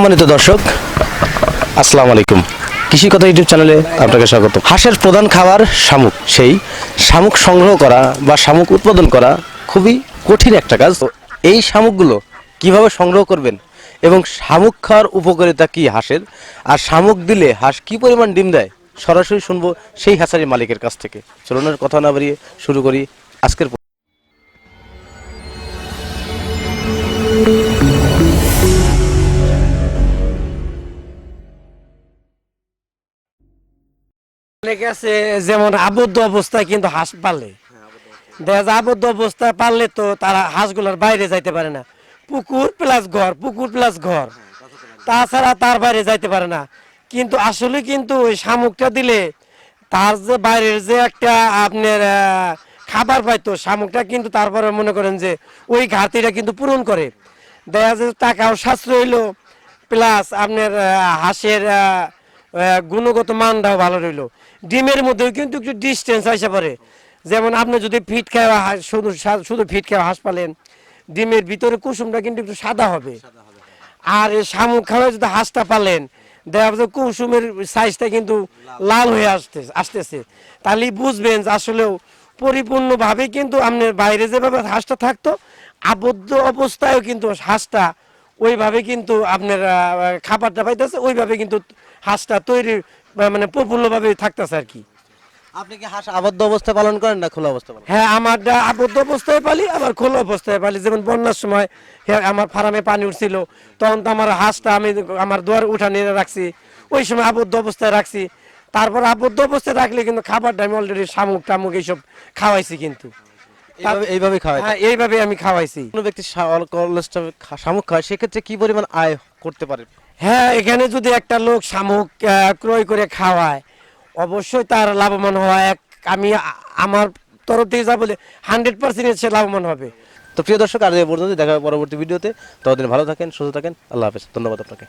সম্মানিত দর্শক, আসসালামু আলাইকুম। কৃষি কথা ইউটিউব চ্যানেলে আপনাকে স্বাগত। হাঁসের প্রধান খাবার শামুক। সেই শামুক সংগ্রহ করা বা শামুক উৎপাদন করা খুবই কঠিন একটা কাজ। এই শামুকগুলো কীভাবে সংগ্রহ করবেন এবং শামুক খাওয়ার উপকারিতা কি হাঁসের? আর শামুক দিলে হাঁস কি পরিমাণ ডিম দেয়? সরাসরি শুনব সেই হাঁসারির মালিকের কাছ থেকে। চলুন আর কথা না বাড়িয়ে শুরু করি আজকের অনেকে আছে যেমন আবদ্ধ অবস্থায় কিন্তু হাঁস পালে। দেখা যায় আবদ্ধ অবস্থায় পারলে তো তারা হাঁসগুলোর বাইরে যাইতে পারে না। পুকুর প্লাস ঘর পুকুর প্লাস ঘর। তাছাড়া তার বাইরে যাইতে পারে না। কিন্তু আসলে কিন্তু ওই শামুকটা দিলে তার যে বাইরের যে একটা আপনার খাবার পাইতো শামুকটা কিন্তু তারপরে মনে করেন যে ওই ঘাটতিটা কিন্তু পূরণ করে। দেখা যায় টাকাও সাশ্রয় হইল প্লাস আপনার হাঁসের গুণগত মানটাও ভালো রইল। ডিমের মধ্যেও কিন্তু একটু ডিস্টেন্স আসে পড়ে যেমন আপনি যদি ফিট খাওয়া শুধু শুধু ফিট খাওয়া হাঁস পালেন, ডিমের ভিতরে কুসুমটা কিন্তু একটু সাদা হবে। আর শামুক খাওয়া যদি হাঁসটা পালেন, দেখা যাচ্ছে কুসুমের সাইজটা কিন্তু লাল হয়ে আসতে, আসতেছে। তাহলে বুঝবেন যে আসলেও পরিপূর্ণভাবে কিন্তু আপনার বাইরে যেভাবে হাঁসটা থাকতো, আবদ্ধ অবস্থায়ও কিন্তু হাঁসটা ওইভাবে কিন্তু আপনার খাবারটা পাইতেছে, ওইভাবে কিন্তু হাঁসটা তৈরি মানে প্রফুল্লভাবে থাকতেছে আর কি। আপনি কি হাঁস আবদ্ধ অবস্থায় পালন করেন না খোলা অবস্থায় পালন হ্যাঁ আমার আবদ্ধ অবস্থায় পালি আবার খোলা অবস্থায় পালি। যেমন বন্যার সময় হ্যাঁ, আমার ফার্মে পানি উঠছিল তখন তো আমার হাঁসটা আমি আমার দুয়ার উঠানে রাখছি ওই সময় আবদ্ধ অবস্থায় রাখছি। তারপর আবদ্ধ অবস্থায় রাখলে কিন্তু খাবারটা আমি অলরেডি শামুক টামুক এইসব খাওয়াইছি কিন্তু। এইভাবে খাওয়ায় হ্যাঁ এইভাবে আমি খাওয়াইছি। কোনো ব্যক্তি শামুক খায় সেক্ষেত্রে কি পরিমাণ আয় করতে পারে? হ্যাঁ এখানে যদি একটা লোক শামুক ক্রয় করে খাওয়ায় অবশ্যই তার লাভবান হওয়া এক আমি আমার তরফ থেকে যা বলে হান্ড্রেড পার্সেন্ট সে লাভবান হবে। তো প্রিয় দর্শক আর পর্যন্ত দেখা হবে পরবর্তী ভিডিওতে। ততদিন ভালো থাকেন সুস্থ থাকেন আল্লাহ হাফেজ ধন্যবাদ আপনাকে।